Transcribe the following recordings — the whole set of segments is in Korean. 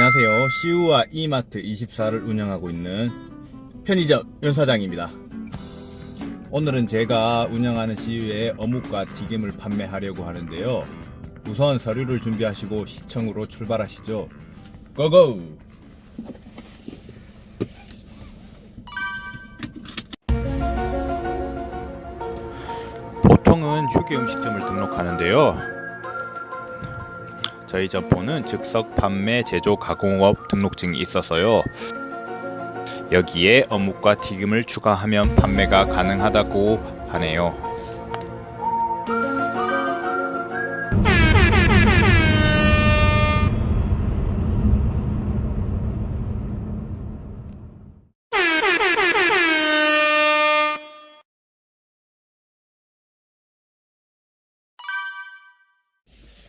안녕하세요. 시우와 이마트 24를 운영하고 있는 편의점 윤사장입니다. 오늘은 제가 운영하는 시우의 어묵과 튀김을 판매하려고 하는데요. 우선 서류를 준비하시고 시청으로 출발하시죠. 고고! 보통은 휴게 음식점을 등록하는데요. 저희 점포는 즉석 판매 제조 가공업 등록증이 있어서요. 여기에 어묵과 튀김을 추가하면 판매가 가능하다고 하네요.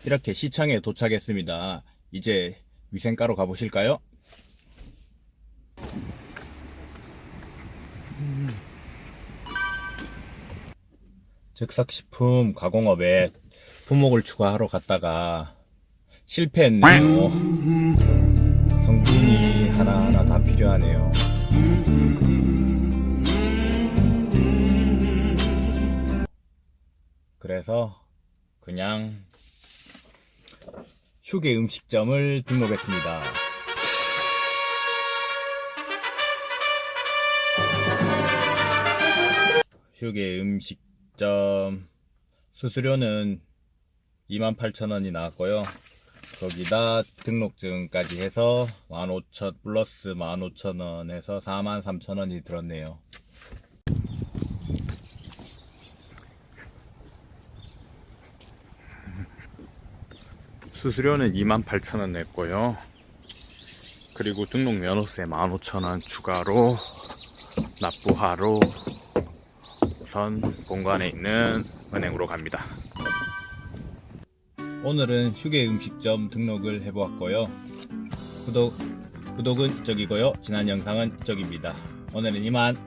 이렇게 시청에 도착했습니다. 이제 위생가로 가보실까요? 즉석식품 가공업에 품목을 추가하러 갔다가 실패했네요. 성분이 하나하나 다 필요하네요. 그래서 그냥 휴게 음식점을 등록했습니다. 휴게 음식점 수수료는 28,000원이 나왔고요. 거기다 등록증까지 해서 15,000 플러스 15,000원 해서 43,000원이 들었네요. 수수료는 28,000원 냈고요. 그리고 등록 면허세 15,000원 추가로 납부하러 우선 본관에 있는 은행으로 갑니다. 오늘은 휴게 음식점 등록을 해보았고요. 구독, 구독은 이쪽이고요. 지난 영상은 이쪽입니다. 오늘은 이만